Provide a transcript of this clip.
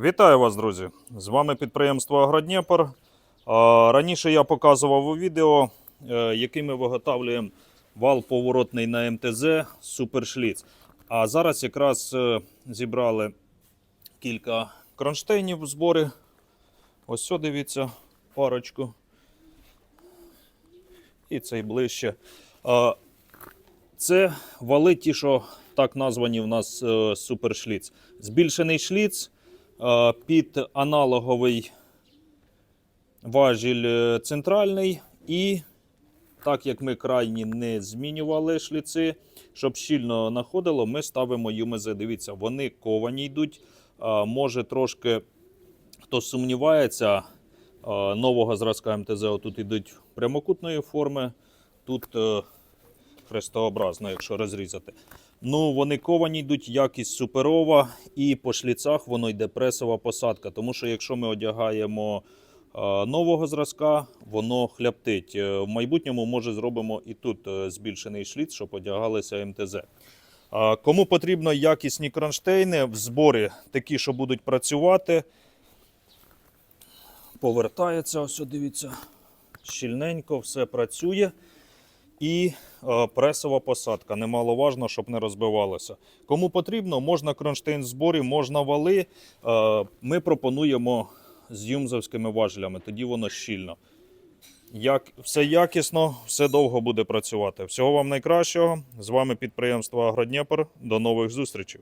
Вітаю вас, друзі! З вами підприємство Агродніпр. Раніше я показував у відео, е, який ми виготовлюємо вал поворотний на МТЗ Супершліц. А зараз якраз е, зібрали кілька кронштейнів в зборі. Ось сюди дивіться, парочку. І цей ближче. Це вали ті, що так названі в нас е, супершліц. Збільшений шліц е, під аналоговий важіль е, центральний. І так як ми крайні не змінювали шліци, щоб щільно находило, ми ставимо ЮМЗ. Дивіться, вони ковані йдуть. Може трошки хто сумнівається, нового зразка МТЗ тут йдуть прямокутної форми. Тут е, хрестообразно, якщо розрізати. Ну, вони ковані йдуть, якість суперова, і по шліцах воно йде пресова посадка. Тому що якщо ми одягаємо е, нового зразка, воно хляптить. Е, В майбутньому, може, зробимо і тут е, збільшений шліц, щоб одягалися МТЗ. Кому потрібно якісні кронштейни в зборі, такі, що будуть працювати, повертається, ось дивіться, щільненько, все працює. І е, пресова посадка. Немаловажно, щоб не розбивалося. Кому потрібно, можна кронштейн в зборі, можна вали. Е, ми пропонуємо з юмзовськими важелями, тоді воно щільно. Як, все якісно, все довго буде працювати. Всього вам найкращого. З вами підприємство Агродніпр. До нових зустрічей.